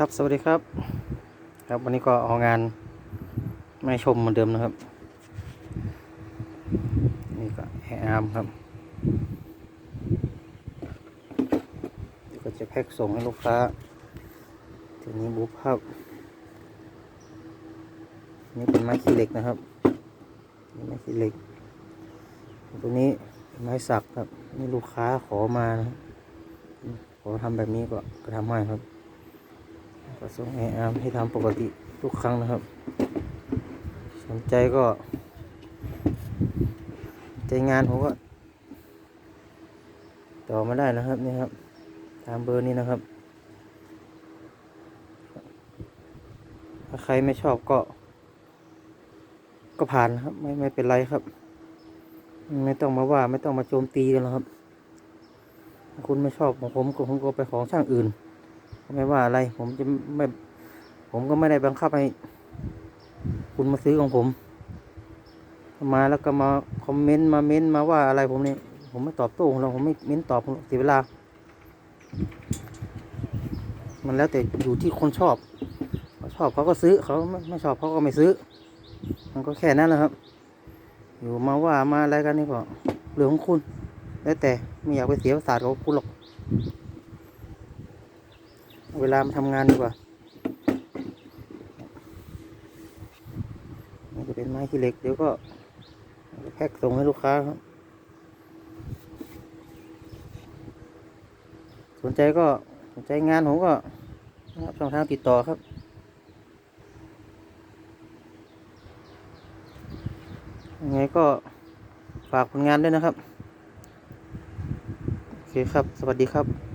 ครับสวัสดีครับ ครับวันนี้ก็เอางานไม่ชมเหมือนเดิมนะครับ นี่ก็แฮอาร์มครับเดี๋ยวก็จะแพ็กส่งให้ลูกค้าทีนี้บุ๊ครับนี่เป็นไม้ขี้เหล็กนะครับนี่ไม้ขี้เหล็กตัวนี้ไม้สักครับนี่ลูกค้าขอมานะขอทำแบบนี้ก็ก็ทำให้ครับ ก็ส่งให้อาร์มให้ทำปกติทุกครั้งนะครับ สนใจก็ ใจงานผมก็ต่อมาได้นะครับนี่ครับ ตามเบอร์นี้นะครับ ถ้าใครไม่ชอบก็ ก็ผ่านนะครับ ไม่ไม่เป็นไรครับ ไม่ต้องมาว่าไม่ต้องมาโจมตีกันหรอกครับ คุณไม่ชอบของผมก็ผมก็ไปของช่างอื่น ไม่ว่าอะไร ผมจะไม่ผมก็ไม่ได้บังคับให้คุณมาซื้อของผม มาแล้วก็มาคอมเมนต์มาเม้นต์มาว่าอะไรผมเนี่ยผมไม่ตอบโต้หรอกผมไม่เม้นตอบผมหรอกเสียเวลา มันแล้วแต่อยู่ที่คนชอบเขาชอบเขาก็ซื้อเขาไม่ไม่ชอบเขาก็ไม่ซื้อ มันก็แค่นั้นแหละครับ อยู่มาว่ามาอะไรกันนี่ก็เรื่องของคุณ แล้วแต่ไม่อยากไปเสียประสาทกับคุณหรอก เวลามาทำงานดีกว่าจะเป็นไม้ขี้เหล็ก เดี๋ยวก็แพ็กส่งให้ลูกค้าครับ สนใจก็สนใจงานผมก็นะครับช่องทางติดต่อครับ ยังไงก็ฝากผลงานด้วยนะครับ โอเคครับ สวัสดีครับ